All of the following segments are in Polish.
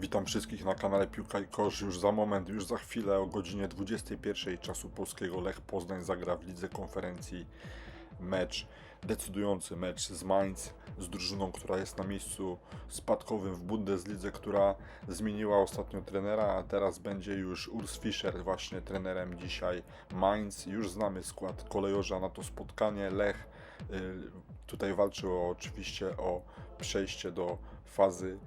Witam wszystkich na kanale Piłka i Kosz. Już za moment, już za chwilę o godzinie 21 czasu polskiego Lech Poznań zagra w lidze konferencji mecz, decydujący mecz z Mainz, z drużyną, która jest na miejscu spadkowym w Bundeslidze, która zmieniła ostatnio trenera, a teraz będzie już Urs Fischer właśnie trenerem dzisiaj Mainz. Już znamy skład kolejorza na to spotkanie. Lech y, tutaj walczy o, oczywiście o przejście do fazy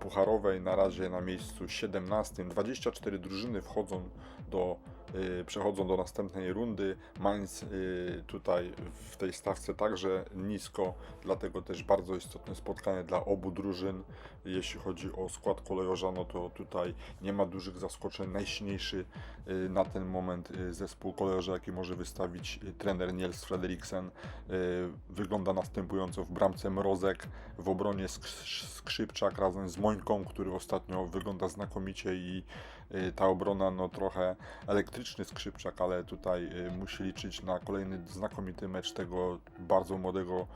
pucharowej. Na razie na miejscu 17. 24 drużyny wchodzą do, y, przechodzą do następnej rundy. Mainz y, tutaj w tej stawce także nisko, dlatego też bardzo istotne spotkanie dla obu drużyn. Jeśli chodzi o skład kolejorza, no to tutaj nie ma dużych zaskoczeń. Najsilniejszy y, na ten moment y, zespół kolejorza, jaki może wystawić y, trener Niels Frederiksen, y, wygląda następująco w bramce Mrozek, w obronie Sk- Skrzypczak razem z Mońką, który ostatnio wygląda znakomicie i y, ta obrona no trochę elektryczny Skrzypczak, ale tutaj y, musi liczyć na kolejny znakomity mecz tego bardzo młodego,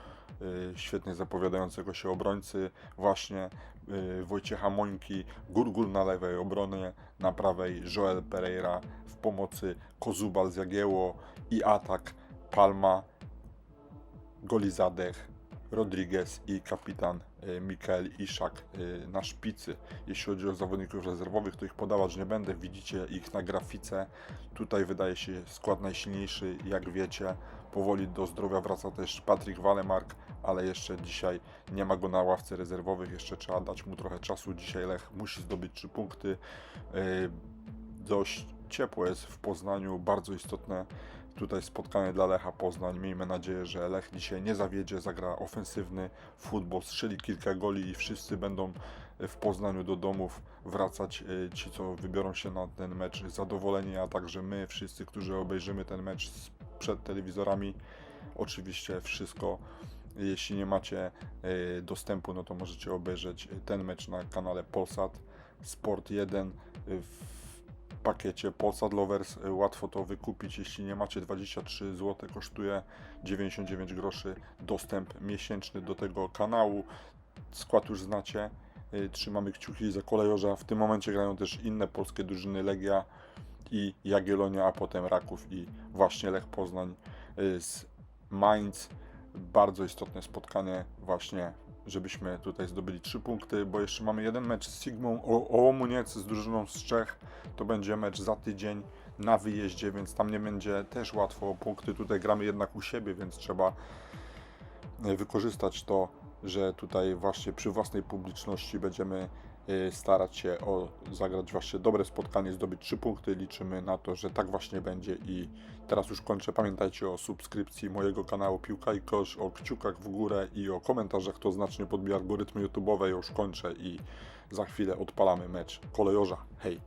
y, świetnie zapowiadającego się obrońcy. Właśnie y, Wojciecha Mońki, Gurgul na lewej obronie, na prawej Joel Pereira w pomocy Kozubal z Jagieło i atak Palma, Golizadech, Rodriguez i kapitan y, Mikael Iszak y, na szpicy. Jeśli chodzi o zawodników rezerwowych, to ich podawać nie będę. Widzicie ich na grafice. Tutaj wydaje się skład najsilniejszy, jak wiecie. Powoli do zdrowia wraca też Patryk Walemark, ale jeszcze dzisiaj nie ma go na ławce rezerwowych. Jeszcze trzeba dać mu trochę czasu. Dzisiaj Lech musi zdobyć 3 punkty. Y, Dość ciepło jest w Poznaniu, bardzo istotne tutaj spotkanie dla Lecha Poznań. Miejmy nadzieję, że Lech dzisiaj nie zawiedzie, zagra ofensywny futbol, strzeli kilka goli i wszyscy będą w Poznaniu do domów wracać. y, Ci, co wybiorą się na ten mecz zadowoleni, a także my, wszyscy, którzy obejrzymy ten mecz przed telewizorami. Oczywiście wszystko. Jeśli nie macie y, dostępu, no to możecie obejrzeć ten mecz na kanale Polsat Sport 1 w pakiecie Polsat Lovers y, łatwo to wykupić. Jeśli nie macie 23 zł, kosztuje 99 groszy dostęp miesięczny do tego kanału. Skład już znacie. Y, Trzymamy kciuki za kolejorza. W tym momencie grają też inne polskie drużyny Legia i Jagiellonia, a potem Raków i właśnie Lech Poznań y, z Mainz. Bardzo istotne spotkanie właśnie żebyśmy tutaj zdobyli 3 punkty, bo jeszcze mamy jeden mecz z Sigmą Ołomuniec z drużyną z Czech. To będzie mecz za tydzień na wyjeździe, więc tam nie będzie też łatwo punkty. Tutaj gramy jednak u siebie, więc trzeba wykorzystać to, że tutaj właśnie przy własnej publiczności będziemy e, starać się o zagrać właśnie dobre spotkanie, zdobyć 3 punkty. Liczymy na to, że tak właśnie będzie i teraz już kończę. Pamiętajcie o subskrypcji mojego kanału Piłka i Kosz, o kciukach w górę i o komentarzach. To znacznie podbija algorytmy YouTube'owe. Już kończę i za chwilę odpalamy mecz kolejorza. Hej!